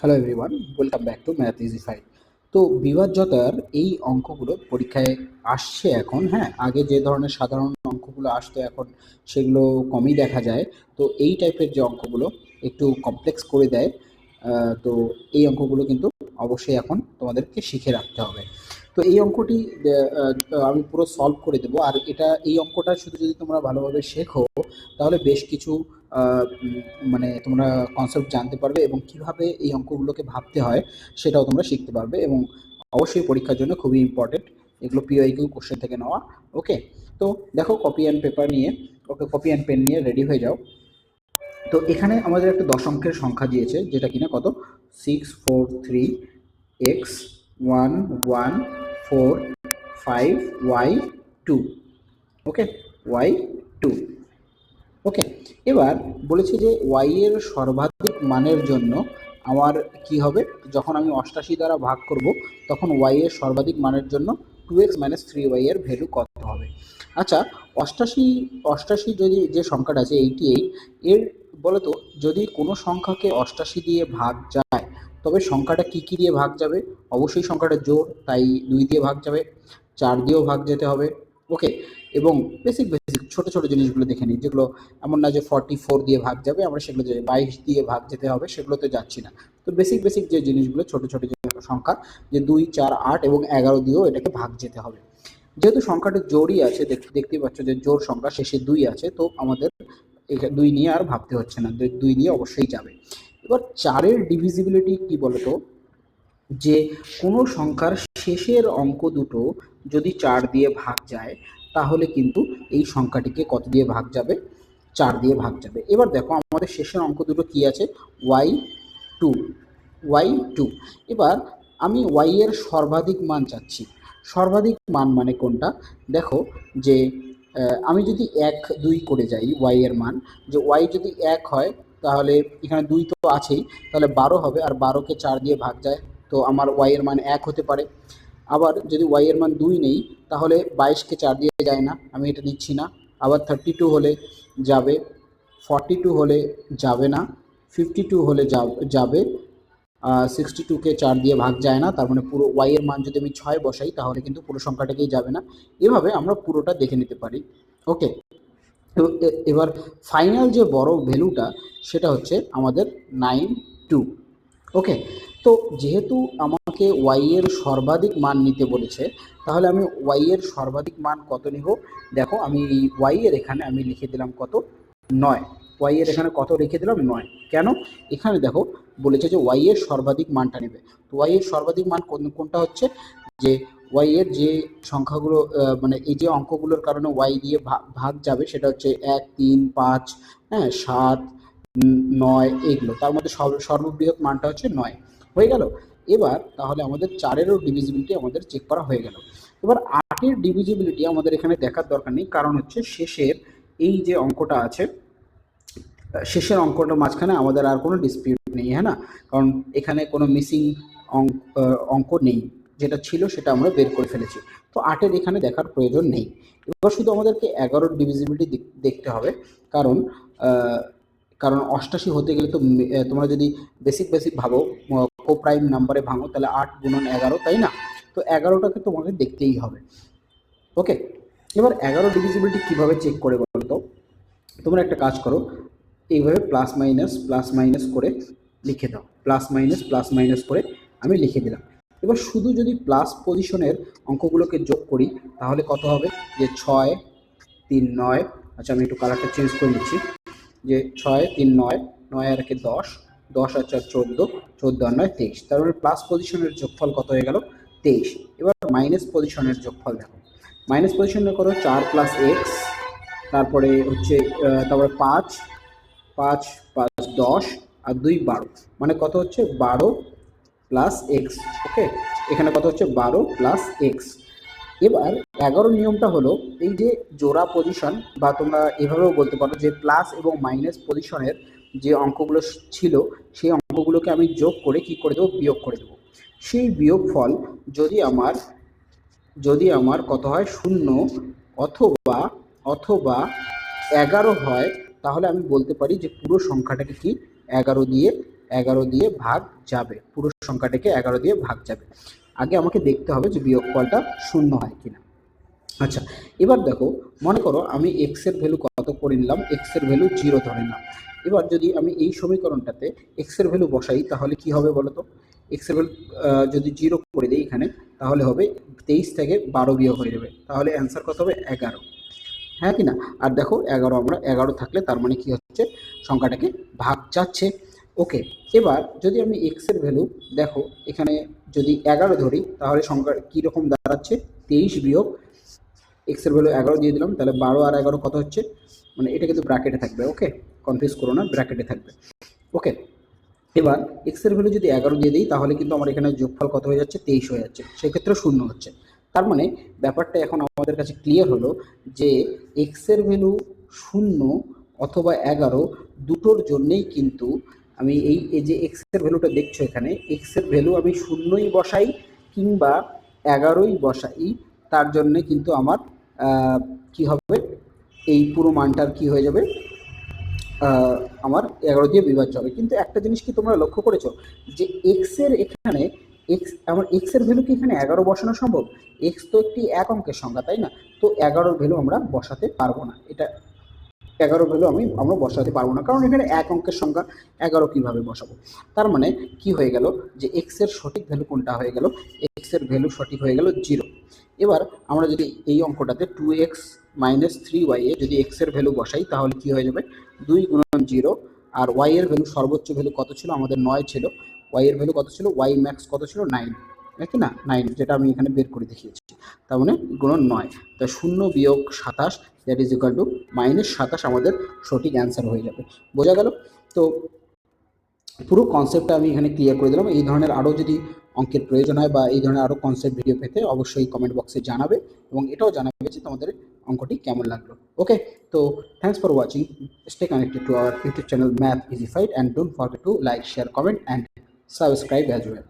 Hello everyone welcome back to math easy five তো বিভাজ্যতার এই অঙ্কগুলো পরীক্ষায় আসছে এখন হ্যাঁ আগে যে ধরনের সাধারণ অঙ্কগুলো আসতো এখন সেগুলো কমই দেখা যায়। তো এই টাইপের যে অঙ্কগুলো একটু কমপ্লেক্স করে দেয় তো এই অঙ্কগুলো কিন্তু অবশ্যই এখন তোমাদেরকে শিখে রাখতে হবে। তো এই অঙ্কটি আমি পুরো সলভ করে দেবো। আর এটা, এই অঙ্কটা শুধু যদি তোমরা ভালোভাবে শেখো, তাহলে বেশ কিছু মানে তোমরা কনসেপ্ট জানতে পারবে এবং কীভাবে এই অঙ্কগুলোকে ভাবতে হয় সেটাও তোমরা শিখতে পারবে এবং অবশ্যই পরীক্ষার জন্য খুবই ইম্পর্টেন্ট এগুলো পিওআই কিউ কোশ্চেন থেকে নেওয়া ওকে তো দেখো কপি অ্যান্ড পেপার নিয়ে ওকে কপি অ্যান্ড পেন নিয়ে রেডি হয়ে যাও। তো এখানে আমাদের একটা দশ অঙ্কের সংখ্যা দিয়েছে, যেটা কিনা কত? Six four three x one one four five y two okay y two okay এবার বলেছে যে ওয়াই এর সর্বাধিক মানের জন্য আমার কি হবে? যখন আমি অষ্টাশি দ্বারা ভাগ করব, তখন ওয়াই এর সর্বাধিক মানের জন্য two x minus three y এর ভ্যালু কত হবে? আচ্ছা অষ্টাশি অষ্টাশি যদি যে সংখ্যাটা আছে এইটি এইট এর বলতো যদি কোনো সংখ্যাকে অষ্টাশি দিয়ে ভাগ যায়, তবে সংখ্যাটা কি কি দিয়ে ভাগ যাবে? অবশ্যই সংখ্যাটা জোর, তাই দুই দিয়ে ভাগ যাবে, চার দিয়েও ভাগ যেতে হবে। ওকে এবং বেসিক বেসিক ছোট ছোট জিনিসগুলো দেখে নিই, যেগুলো এমন না যে ফর্টি ফোর দিয়ে ভাগ যাবে, আমরা সেগুলো যে বাইশ দিয়ে ভাগ যেতে হবে, সেগুলোতে যাচ্ছি না। তো বেসিক বেসিক যে জিনিসগুলো, ছোট ছোট যে সংখ্যা যে দুই, চার, আট এবং এগারো দিয়েও এটাকে ভাগ যেতে হবে। যেহেতু সংখ্যাটা জোরই আছে, দেখ- দেখতেই পাচ্ছ যে জোর সংখ্যা, শেষে দুই আছে, তো আমাদের দুই নিয়ে আর ভাবতে হচ্ছে না দুই নিয়ে অবশ্যই যাবে। এবার চারের ডিভিজিবিলিটি কি বলতো? যে কোনো সংখ্যার শেষের অঙ্ক দুটো যদি চার দিয়ে ভাগ যায় তাহলে কিন্তু এই সংখ্যাটিকে কত দিয়ে ভাগ যাবে? চার দিয়ে ভাগ যাবে। এবার দেখো আমাদের শেষের অঙ্ক দুটো কি আছে? ওয়াই টু ওয়াই টু এবার আমি ওয়াই এর সর্বাধিক মান চাচ্ছি। সর্বাধিক মান মানে কোনটা? দেখো যে আমি যদি এক, দুই করে যাই ওয়াই এর মান, যে ওয়াই যদি এক হয়, তাহলে এখানে দুই তো আছেই, তাহলে বারো হবে, আর বারোকে চার দিয়ে ভাগ যায়, তো আমার ওয়াই এর মান এক হতে পারে। আবার যদি ওয়াই এর মান দুই নেই, তাহলে বাইশকে চার দিয়ে যায় না, আমি এটা নিচ্ছি না। আবার থার্টি টু হলে যাবে ফর্টি টু হলে যাবে না ফিফটি টু হলে যাবে সিক্সটি টুকে চার দিয়ে ভাগ যায় না, তার মানে পুরো ওয়াই এর মান যদি আমি ছয় বসাই, তাহলে কিন্তু পুরো সংখ্যাটাকেই যাবে না। এভাবে আমরা পুরোটা দেখে নিতে পারি। ওকে, তো এবার ফাইনাল যে বড় ভ্যালুটা সেটা হচ্ছে আমাদের নাইন টু ওকে তো যেহেতু আমাকে ওয়াই এর সর্বাধিক মান নিতে বলেছে, তাহলে আমি ওয়াই এর সর্বাধিক মান কত নিব? দেখো, আমি ওয়াই এর এখানে আমি লিখে দিলাম কত? নয়। ওয়াই এর এখানে কত লিখে দিলাম? নয়। কেন? এখানে দেখো, বলেছে যে ওয়াই এর সর্বাধিক মানটা নেবে। তো ওয়াই এর সর্বাধিক মান কোন- কোনটা হচ্ছে? যে ওয়াই এর যে সংখ্যাগুলো মানে এই যে অঙ্কগুলোর কারণে ওয়াই দিয়ে ভাগ যাবে, সেটা হচ্ছে এক, তিন, পাঁচ হ্যাঁ সাত নয়, এগুলো। তার মধ্যে সর্ব- সর্ববৃহৎ মানটা হচ্ছে নয়। হয়ে গেল। এবার তাহলে আমাদের চারেরও ডিভিজিবিলিটি আমাদের চেক করা হয়ে গেল। এবার আটের ডিভিজিবিলিটি আমাদের এখানে দেখার দরকার নেই, কারণ হচ্ছে শেষের এই যে অঙ্কটা আছে, শেষের অঙ্কটার মাঝখানে আমাদের আর কোনো ডিসপিউট নেই হ্যাঁ না? কারণ এখানে কোনো মিসিং অঙ্ক অঙ্ক নেই। যেটা ছিল সেটা আমরা বের করে ফেলেছি। তো আটের এখানে দেখার প্রয়োজন নেই। এবার শুধু আমাদেরকে এগারোর ডিভিজিবিলিটি দেখতে হবে। কারণ কারণ অষ্টাশি হতে গেলে তো তোমরা যদি বেসিক বেসিক ভাবো প্রাইম নাম্বারে ভাঙো, তাহলে আট গুণন এগারো, তাই না? তো এগারোটাকে তোমাকে দেখতেই হবে। ওকে এবার এগারো ডিভিজিবিলিটি কীভাবে চেক করে বলো তো? তোমরা একটা কাজ করো, এইভাবে প্লাস মাইনাস প্লাস মাইনাস করে লিখে দাও। প্লাস মাইনাস প্লাস মাইনাস করে আমি লিখে দিলাম। এবার শুধু যদি প্লাস পজিশনের অঙ্কগুলোকে যোগ করি, তাহলে কত হবে? যে ছয়, তিন, নয় আচ্ছা আমি একটু কালারটা চেঞ্জ করে নিচ্ছি। যে ছয়, তিন, নয় নয় আর একে দশ দশ আর চার চোদ্দ চোদ্দ আর নয় তেইশ। তার মানে প্লাস পজিশনের যোগফল কত হয়ে গেল? তেইশ। এবার মাইনাস পজিশনের যোগফল দেখো। মাইনাস পজিশনে করো চার প্লাস এক্স তারপরে হচ্ছে তারপরে পাঁচ পাঁচ পাঁচ দশ আর দুই বারো। মানে কত হচ্ছে? বারো প্লাস এক্স ওকে এখানে কত হচ্ছে? বারো প্লাস এক্স এবার এগারো নিয়মটা হলো, এই যে জোড়া পজিশন বা তোমরা এভাবেও বলতে পারো যে প্লাস এবং মাইনাস পজিশনের যে অঙ্কগুলো ছিল, সেই অঙ্কগুলোকে আমি যোগ করে কি করে দেবো? বিয়োগ করে দেবো। সেই বিয়োগ ফল যদি আমার যদি আমার কত হয়? শূন্য অথবা অথবা এগারো হয়, তাহলে আমি বলতে পারি যে পুরো সংখ্যাটাকে কি? এগারো দিয়ে এগারো দিয়ে ভাগ যাবে। পুরো সংখ্যাটাকে এগারো দিয়ে ভাগ যাবে। আগে আমাকে দেখতে হবে যে বিয়োগফলটা শূন্য হয় কিনা। আচ্ছা এবার দেখো, মনে করো আমি এক্সের ভ্যালু কত করে নিলাম? এক্সের ভ্যালু জিরো ধরে নিলাম। এবার যদি আমি এই সমীকরণটাতে এক্সের ভ্যালু বসাই, তাহলে কি হবে বলো তো এক্সের ভ্যালু যদি জিরো করে দিই এখানে, তাহলে হবে তেইশ থেকে বারো বিয়োগ হয়ে যাবে। তাহলে অ্যান্সার কত হবে? এগারো। হ্যাঁ কি না? আর দেখো, এগারো আমরা, এগারো থাকলে তার মানে কি হচ্ছে? সংখ্যাটাকে ভাগ যাচ্ছে। ওকে, এবার যদি আমি এক্সের ভ্যালু দেখো, এখানে যদি এগারো ধরি, তাহলে সংখ্যা কীরকম দাঁড়াচ্ছে? তেইশ বিয়োগ এক্সের ভ্যালু এগারো দিয়ে দিলাম, তাহলে বারো আর এগারো কত হচ্ছে? মানে এটা কিন্তু ব্র্যাকেটে থাকবে ওকে কনফিউজ করো না ব্র্যাকেটে থাকবে ওকে এবার এক্সের ভ্যালু যদি এগারো দিয়ে দিই, তাহলে কিন্তু আমার এখানে যোগফল কত হয়ে যাচ্ছে? তেইশ হয়ে যাচ্ছে সেক্ষেত্রে শূন্য হচ্ছে। তার মানে ব্যাপারটা এখন আমাদের কাছে ক্লিয়ার হলো যে এক্সের ভ্যালু শূন্য অথবা এগারো দুটোর জন্যেই কিন্তু আমি এই এই যে এক্সের ভ্যালুটা দেখছ এখানে এক্সের ভ্যালু আমি শূন্যই বসাই কিংবা এগারোই বসাই তার জন্যে কিন্তু আমার কি হবে? এই পুরো মানটার কি হয়ে যাবে? আমার এগারো দিয়ে বিভাজ্য হবে। কিন্তু একটা জিনিস কি তোমরা লক্ষ্য করেছ? যে এক্সের এখানে এক্স আমার এক্সের ভ্যালু কি এখানে এগারো বসানো সম্ভব? এক্স তো একটি এক অঙ্কের সংখ্যা তাই না? তো এগারোর ভ্যালু আমরা বসাতে পারব না। এটা এগারো ভ্যালু আমি, আমরা বসাতে পারব না। কারণ এখানে এক অঙ্কের সংখ্যা এগারো কীভাবে বসাবো? তার মানে কি হয়ে গেল? যে এক্সের সঠিক ভ্যালু কোনটা হয়ে গেল? এক্সের ভ্যালু সঠিক হয়ে গেল জিরো। এবার আমরা যদি এই অঙ্কটাতে two x minus three y এ যদি এক্সের ভ্যালু বসাই, তাহলে কি হয়ে যাবে? দুই গুণন জিরো আর ওয়াই এর ভ্যালু সর্বোচ্চ ভ্যালু কত ছিল? আমাদের নয় ছিল। ওয়াই এর ভ্যালু কত ছিল? ওয়াই ম্যাক্স কত ছিল? নাইন নাকি না? নাইন যেটা আমি এখানে বের করে দেখিয়েছি। তার মানে গুণন নয়। তা শূন্য বিয়োগ সাতাশ that is equal to minus সাতাশ আমাদের সঠিক অ্যান্সার হয়ে যাবে। বোঝা গেল? তো পুরো কনসেপ্টটা আমি এখানে ক্লিয়ার করে দিলাম। এই ধরনের আরও যদি অঙ্কের প্রয়োজন হয় বা এই ধরনের আরও কনসেপ্ট ভিডিও পেতে অবশ্যই কমেন্ট বক্সে জানাবে এবং এটাও জানাবে যে তোমাদের অঙ্কটি কেমন লাগল। ওকে তো thanks for watching stay connected to our YouTube channel math easified and don't forget to like share comment and subscribe as well